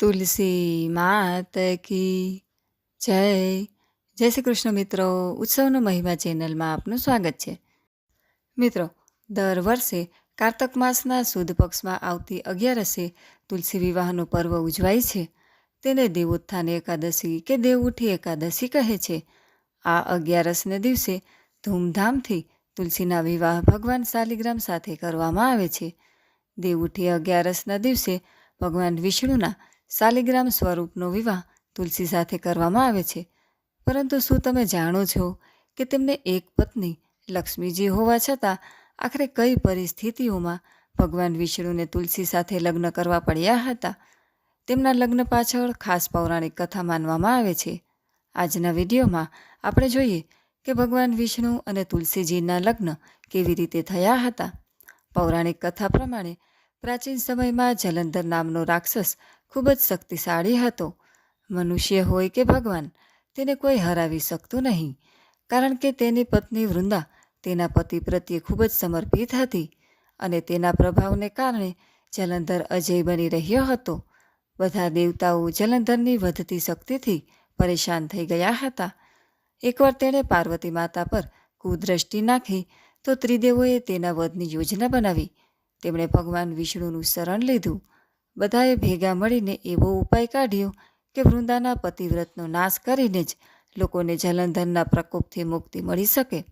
તુલસી માત કી જય. જય શ્રી કૃષ્ણ મિત્રો. ઉત્સવનો મહિમા ચેનલમાં આપનું સ્વાગત છે. મિત્રો, દર વર્ષે કાર્તક માસના સુદ પક્ષમાં આવતી અગિયારસે તુલસી વિવાહનો પર્વ ઉજવાય છે. તેને દેવોત્થાન એકાદશી કે દેવઉઠી એકાદશી કહે છે. આ અગિયારસને દિવસે ધૂમધામથી તુલસીના વિવાહ ભગવાન શાલિગ્રામ સાથે કરવામાં આવે છે. દેવઉઠી અગિયારસના દિવસે ભગવાન વિષ્ણુના શાલિગ્રામ સ્વરૂપનો વિવાહ તુલસી સાથે કરવામાં આવે છે. પરંતુ શું તમે જાણો છો કે તેમને એક પત્ની લક્ષ્મીજી હોવા છતાં આખરે કઈ પરિસ્થિતિઓમાં ભગવાન વિષ્ણુને તુલસી સાથે લગ્ન કરવા પડ્યા હતા? તેમના લગ્ન પાછળ ખાસ પૌરાણિક કથા માનવામાં આવે છે. આજના વિડીયોમાં આપણે જોઈએ કે ભગવાન વિષ્ણુ અને તુલસીજીના લગ્ન કેવી રીતે થયા હતા. પૌરાણિક કથા પ્રમાણે પ્રાચીન સમયમાં જલંધર નામનો રાક્ષસ ખૂબ જ શક્તિશાળી હતો. મનુષ્ય હોય કે ભગવાન, તેને કોઈ હરાવી શકતું નહીં, કારણ કે તેની પત્ની વૃંદા તેના પતિ પ્રત્યે ખૂબ જ સમર્પિત હતી અને તેના પ્રભાવને કારણે જલંધર અજય બની રહ્યો હતો. બધા દેવતાઓ જલંધરની વધતી શક્તિથી પરેશાન થઈ ગયા હતા. એકવાર તેણે પાર્વતી માતા પર કુદ્રષ્ટિ નાખી તો ત્રિદેવોએ તેના વધની યોજના બનાવી. તેમણે ભગવાન વિષ્ણુનું શરણ લીધું. બધાએ ભેગા મળીને એવો ઉપાય કાઢ્યો કે વૃંદાના પતિવ્રતનો નાશ કરીને જ લોકોને જલંધરના પ્રકોપથી મુક્તિ મળી શકે.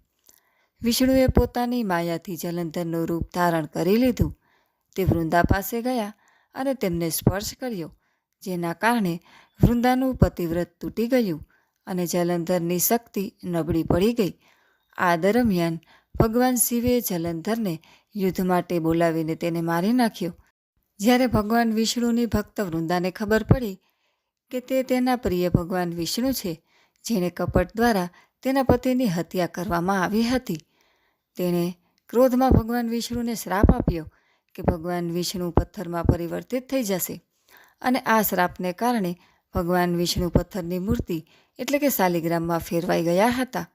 વિષ્ણુએ પોતાની માયાથી જલંધરનું રૂપ ધારણ કરી લીધું. તે વૃંદા પાસે ગયા અને તેમને સ્પર્શ કર્યો, જેના કારણે વૃંદાનું પતિવ્રત તૂટી ગયું અને જલંધરની શક્તિ નબળી પડી ગઈ. આ દરમિયાન ભગવાન શિવે જલંધરને યુદ્ધ માટે બોલાવીને તેને મારી નાખ્યો. જ્યારે ભગવાન વિષ્ણુની ભક્ત વૃંદાને ખબર પડી કે તે તેના પ્રિય ભગવાન વિષ્ણુ છે, જેણે કપટ દ્વારા તેના પતિની હત્યા કરવામાં આવી હતી. તેણે ક્રોધમાં ભગવાન વિષ્ણુને શ્રાપ આપ્યો કે ભગવાન વિષ્ણુ પથ્થરમાં પરિવર્તિત થઈ જશે અને આ શ્રાપને કારણે ભગવાન વિષ્ણુ પથ્થરની મૂર્તિ એટલે કે શાલિગ્રામમાં ફેરવાઈ ગયા હતા.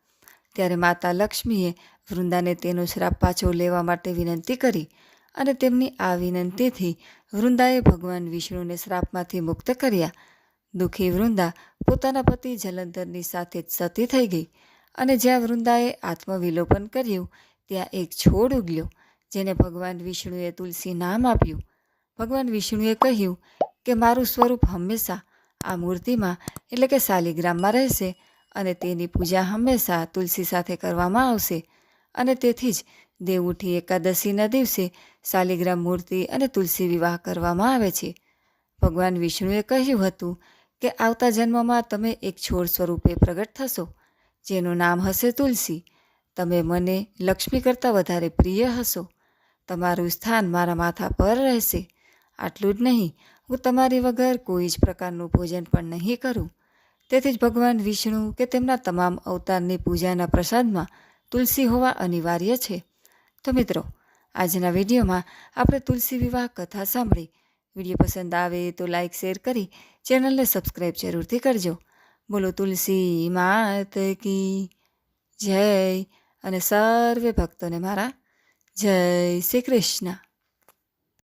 ત્યારે માતા લક્ષ્મીએ વૃંદાને તેનો શ્રાપ પાછો લેવા માટે વિનંતી કરી અને તેમની આ વિનંતીથી વૃંદાએ ભગવાન વિષ્ણુને શ્રાપમાંથી મુક્ત કર્યા. દુઃખી વૃંદા પોતાના પતિ જલંધરની સાથે જ સતી થઈ ગઈ અને જ્યાં વૃંદાએ આત્મવિલોપન કર્યું, ત્યાં એક છોડ ઉગ્યો જેને ભગવાન વિષ્ણુએ તુલસી નામ આપ્યું. ભગવાન વિષ્ણુએ કહ્યું કે, મારું સ્વરૂપ હંમેશા આ મૂર્તિમાં, એટલે કે શાલિગ્રામમાં રહેશે અને તેની પૂજા હંમેશા તુલસી સાથે કરવામાં આવશે. અને તેથી જ દેવઉઠી એકાદશીના દિવસે શાલિગ્રામ મૂર્તિ અને તુલસી વિવાહ કરવામાં આવે છે. ભગવાન વિષ્ણુએ કહ્યું હતું કે, આવતા જન્મમાં તમે એક છોડ સ્વરૂપે પ્રગટ થશો, જેનું નામ હશે તુલસી. તમે મને લક્ષ્મી કરતાં વધારે પ્રિય હશો. તમારું સ્થાન મારા માથા પર રહેશે. આટલું જ નહીં, હું તમારી વગર કોઈ જ પ્રકારનું ભોજન પણ નહીં કરું. તેથી જ ભગવાન વિષ્ણુ કે તેમના તમામ અવતારની પૂજાના પ્રસાદમાં તુલસી હોવા અનિવાર્ય છે. તો મિત્રો, આજના વિડીયોમાં આપણે તુલસી વિવાહ કથા સાંભળી. વીડિયો પસંદ આવે તો લાઈક, શેર કરી ચેનલને સબસ્ક્રાઈબ જરૂરથી કરજો. બોલો તુલસી માત કી જય અને સર્વે ભક્તોને મારા જય શ્રી કૃષ્ણ.